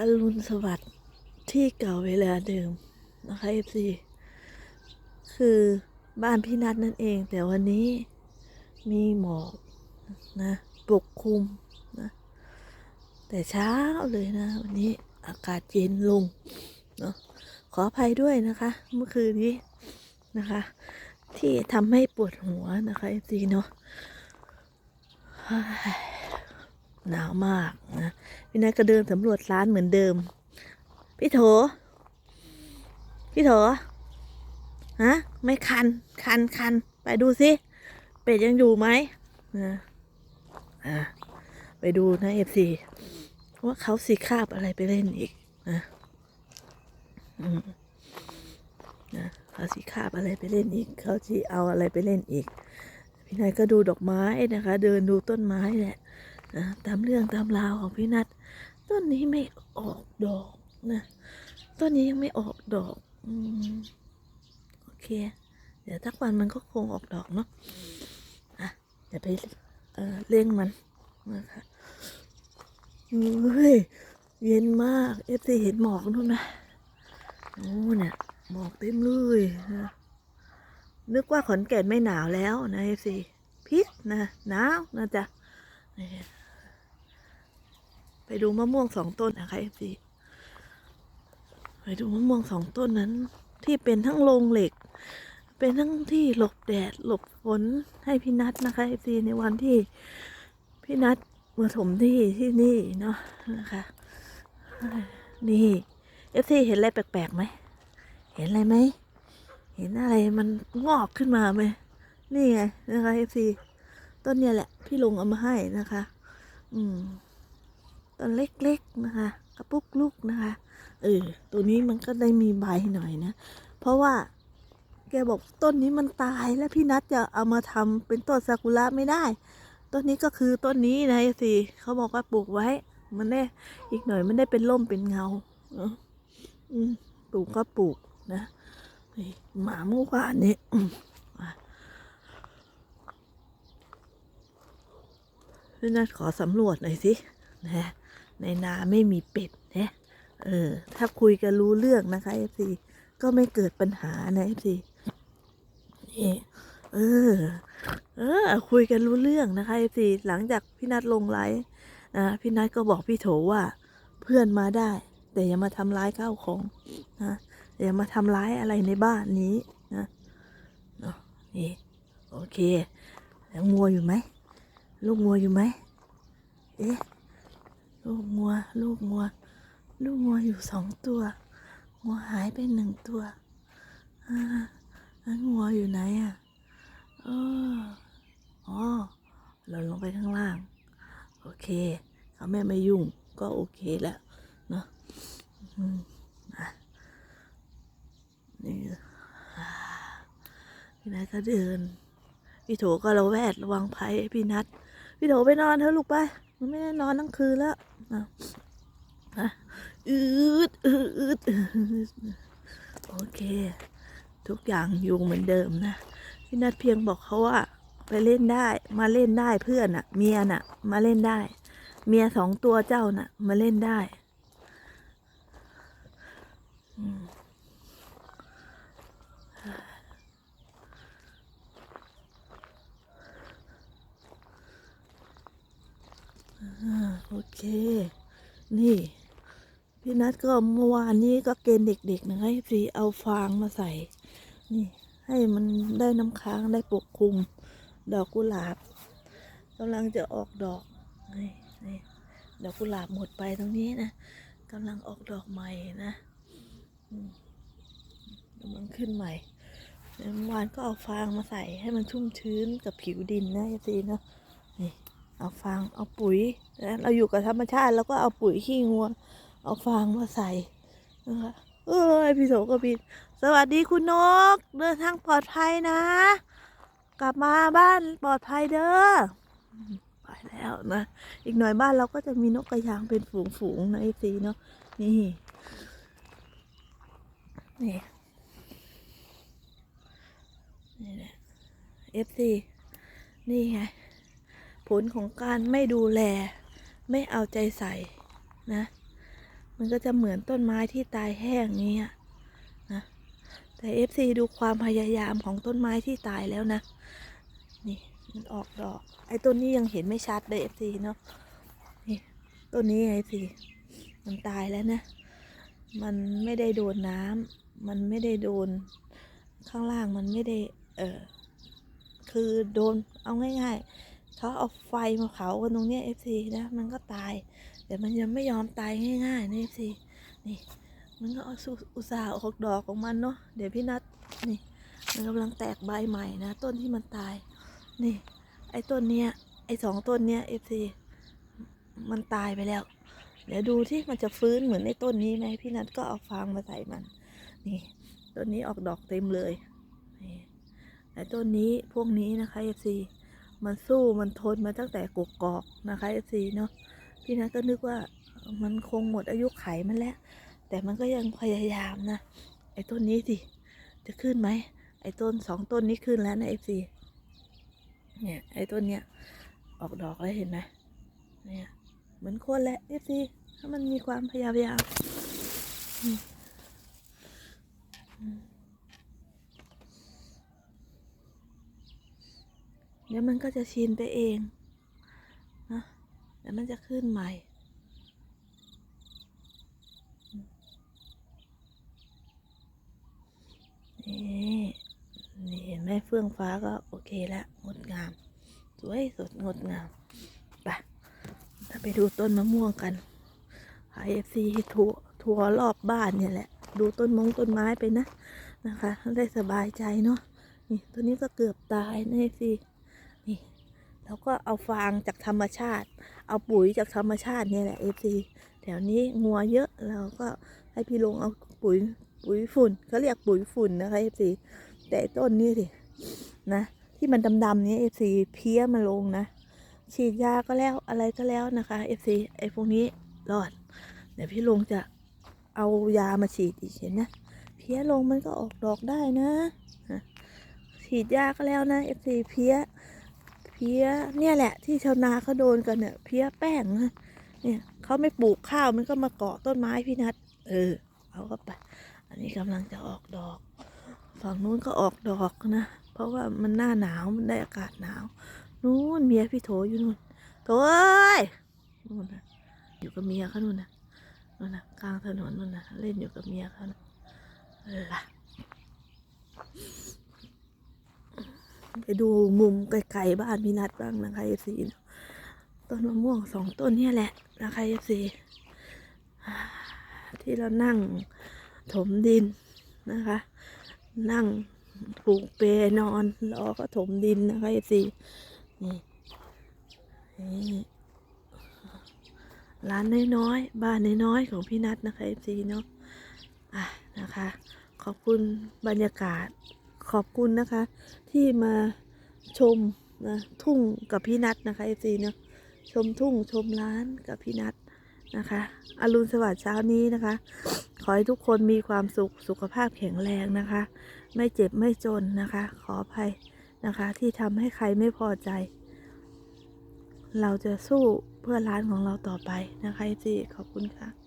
อรุณสวัสดิ์ที่เก่าเวลาเดิมนะคะเอฟซีคือบ้านพี่นัทนั่นเอง แต่วันนี้มีหมอกนะปกคลุมนะแต่เช้าเลยนะ วันนี้อากาศเย็นลงเนาะขออภัยด้วยนะคะ เมื่อคืนนี้นะคะ ที่ทำให้ปวดหัวนะคะเอฟซีเนาะ หนาวมากนะพี่นายก็เดินสำรวจร้านเหมือนเดิม พี่โถ พี่โถฮะไม่คันคันคันไปดูสิเป็ดยังอยู่ไหมนะอะไปดูนะเอฟซีว่าเขาสีคาบอะไรไปเล่นอีกนะอืมนะเขาสีคาบอะไรไปเล่นอีก เขาสีเอาอะไรไปเล่นอีก พี่นายก็ดูดอกไม้นะคะ เดินดูต้นไม้แหละ นะตามเรื่องตามราวของพี่นัทต้นนี้ไม่ออกดอกนะต้นนี้ยังไม่ออกดอกอืมโอเค เดี๋ยวทักวันมันก็คงออกดอกเนาะอะเดี๋ยวไปเออเลี้ยงมันนะคะเฮ้ยเย็นมากเอฟซีเห็นหมอกนู่นไหมโอ้เนี่ยหมอกเต็มเลยนะนึกว่าขอนแก่นไม่หนาวแล้วนะเอฟซีพิษนะหนาวนะจ๊ะ ไปดูมะม่วงสองต้นนะคะเอฟซีไปดูมะม่วงสองต้นนั้น ที่เป็นทั้งโรงเหล็ก เป็นทั้งที่หลบแดดหลบฝนให้พี่นัทนะคะเอฟซีในวันที่พี่นัทมาถมที่ที่นี่เนาะนะคะนี่เอฟซีเห็นอะไรแปลกๆไหมเห็นอะไรไหมเห็นอะไรมันงอกขึ้นมาไหมนี่ไงนะคะเอฟซี ต้นเนี่ยแหละ พี่ลุงเอามาให้นะคะ อืมต้นเล็กๆนะคะ กระปุกลูกนะคะเออตัวนี้มันก็ได้มีใบหน่อยนะ เพราะว่า แกบอกต้นนี้มันตายแล้วพี่นัทจะเอามาทำเป็นต้นซากุระไม่ได้ ต้นนี้ก็คือต้นนี้นะสิเขาบอกว่าปลูกไว้ มันได้อีกหน่อยมันได้เป็นร่มเป็นเงาเอออืมปลูกก็ปลูกนะหมาเมื่อวานนี้อืม พี่นัทขอสำรวจหน่อยสินะในนาไม่มีเป็ดนะเออ ถ้าคุยกันรู้เรื่องนะคะเอฟซีก็ไม่เกิดปัญหานะเอฟซีนี่เออ เออ คุยกันรู้เรื่องนะคะเอฟซีหลังจากพี่นัทลงไลฟ์นะพี่นัทก็บอกพี่โถว่า เพื่อนมาได้ แต่อย่ามาทำร้ายข้าวของนะอย่ามาทำร้ายอะไรในบ้านนี้นะนาะนี่โอเคแล้วงัวอยู่ไหม ลูกงัวอยู่ไหมเอ๊ะลูกงัว ลูกงัว ลูกงัวอยู่สองตัว งัวหายไปหนึ่งตัวอ่าแล้วงัวอยู่ไหนอะเอออ๋อเราลงไปข้างล่าง โอเคเขาแม่ไม่ยุ่ง ก็โอเคแล้วเนาะอืมอะนี่พี่นายก็เดิน พี่โถก็ระแวดระวังภัยให้พี่นัท พี่โถไปนอนเถอะลูกไปมันไม่ได้นอนทั้งคืนแล้วอะอืดอืดโอเค ทุกอย่างอยู่เหมือนเดิมนะ พี่นัทเพียงบอกเขาว่า ไปเล่นได้ มาเล่นได้เพื่อนน่ะ เมียน่ะ มาเล่นได้ เมียสองตัวเจ้าน่ะ มาเล่นได้อืม อ่าโอ เค นี่ พี่นัทก็เมื่อวานนี้ก็เกณฑ์เด็กๆนะคะฟรีเอาฟางมาใส่ นี่ ให้มันได้น้ำค้างได้ปกคลุม ดอกกุหลาบกำลังจะออกดอกนี่นี่ดอกกุหลาบหมดไปตรงนี้นะกำลังออกดอกใหม่นะมกำลังขึ้นใหม่เมื่อวานก็เอาฟางมาใส่ให้มันชุ่มชื้นกับผิวดินนะฟรีเนาะนี่ เอาฟางเอาปุ๋ยนะเราอยู่กับธรรมชาติแล้วก็เอาปุ๋ยขี้งัว เอาฟางมาใส่นะคะเอ้ยพี่โสก็บินสวัสดีคุณนก เดินทางปลอดภัยนะ กลับมาบ้านปลอดภัยเด้อไปแล้วนะอีกหน่อยบ้านเราก็จะมีนกกระยางเป็นฝูงๆนะไอซีเนาะนี่นี่นี่แหละเอฟซีนี่ไง ผลของการไม่ดูแล ไม่เอาใจใส่นะ มันก็จะเหมือนต้นไม้ที่ตายแห้งเงี้นะแต่เอฟซีดูความพยายามของต้นไม้ที่ตายแล้วนะ นี่มันออกดอก ไอ้ต้นนี้ยังเห็นไม่ชัดเลยเอฟซีเนาะนี่ต้นนี้ไอซีมันตายแล้วนะ มันไม่ได้โดนน้ำมันไม่ได้โดนข้างล่างมันไม่ได้เออคือโดนเอาง่าย ๆ เขาเอาไฟมาเผากันตรงเนี้ยเอฟซีนะ มันก็ตาย แต่มันยังไม่ยอมตายง่ายๆนะเอฟซีนี่มันก็เอาสู้อุตส่าห์ออกดอกของมันเนาะเดี๋ยวพี่นัทนี่ มันกำลังแตกใบใหม่นะ ต้นที่มันตาย นี่ ไอ้ต้นเนี้ยไอ้สองต้นเนี้ยเอฟซีมันตายไปแล้ว เดี๋ยวดูที่มันจะฟื้นเหมือนในต้นนี้ไหมพี่นัทก็เอาฟางมาใส่มัน นี่ต้นนี้ออกดอกเต็มเลยนี่ไอ้ต้นนี้พวกนี้นะคะเอฟซี มันสู้มันทนมาตั้งแต่กกอกนะคะเอฟซีเนาะพี่นัทก็นึกว่ามันคงหมดอายุไขมันแล้ว แต่มันก็ยังพยายามนะ ไอ้ต้นนี้สิ จะขึ้นไหม ไอ้ต้นสองต้นนี้ขึ้นแล้วนะเอฟซีเนี่ยไอ้ต้นเนี้ยออกดอกแล้วเห็นไหมเนี่ยเหมือนคนแหละเอฟซีถ้ามันมีความพยายามอืมอืมเดี๋ยวมันก็จะชินไปเองนะเดี๋ยวมันจะขึ้นใหม่ นี่นี่เห็นไหมเฟื่องฟ้าก็โอเคแล้วงดงาม สวยสดงดงามไปถ้าไปดูต้นมะม่วงกันไอเอฟซีทัวร์ทัวรอบบ้านเนี่ยแหละ ดูต้นมงต้นไม้ไปนะนะคะ ได้สบายใจเนาะนี่ตัวนี้ก็เกือบตายนะเอฟซี แล้วก็เอาฟางจากธรรมชาติ เอาปุ๋ยจากธรรมชาติเนี่ยแหละเอฟซีแถวนี้งัวเยอะเราก็ให้พี่ลงเอาปุ๋ยปุ๋ยฝุ่นเขาเรียกปุ๋ยฝุ่นนะคะเอฟซีแต่ต้นนี้สินะ ที่มันดำๆนี้เอฟซีเพี้ยมาลงนะ ฉีดยาก็แล้วอะไรก็แล้วนะคะเอฟซีไอพวกนี้รอด เดี๋ยวพี่ลงจะเอายามาฉีดอีกเห็นนะเพี้ยลงมันก็ออกดอกได้นะฉีดยาก็แล้วนะเอฟซีเพี้ย เพี้ยเนี่ยแหละ ที่ชาวนาเขาโดนกันเนี่ยเพี้ยแป้งนะเนี่ยเขาไม่ปลูกข้าวมันก็มาเกาะต้นไม้พี่นัทเออ เอาก็ไป อันนี้กำลังจะออกดอก ฝั่งนู้นก็ออกดอกนะ เพราะว่ามันหน้าหนาวมันได้อากาศหนาวนู้นเมียพี่โถอยู่นู่นโถเอ้ยนู่นนะอยู่กับเมียเขานู่นนะนู่นนะกลางถนนนู่นนะเล่นอยู่กับเมียเขานะล่ะ ไปดูมุมไกลๆบ้านพี่นัดบ้างนะคะเอฟซีต้นมะม่วงสองต้นเนี่ยแหละนะคะเอฟซีที่เรานั่งถมดินนะคะ นั่งผูกเปนอนรอก็ถมดินนะคะเอซีนี่นี่ร้านน้อยๆ บ้านน้อยๆ ของพี่นัทนะคะเอซีเนาะอะนะคะ ขอบคุณบรรยากาศ ขอบคุณนะคะ ที่มาชมนะทุ่งกับพี่นัทนะคะเอซีเนาะชมทุ่งชมร้านกับพี่นัทนะคะอรุณสวัสดิ์เช้านี้นะคะ ขอให้ทุกคนมีความสุขสุขภาพแข็งแรงนะคะ ไม่เจ็บไม่จนนะคะ ขออภัยนะคะ ที่ทำให้ใครไม่พอใจ เราจะสู้เพื่อร้านของเราต่อไปนะคะจีขอบคุณค่ะ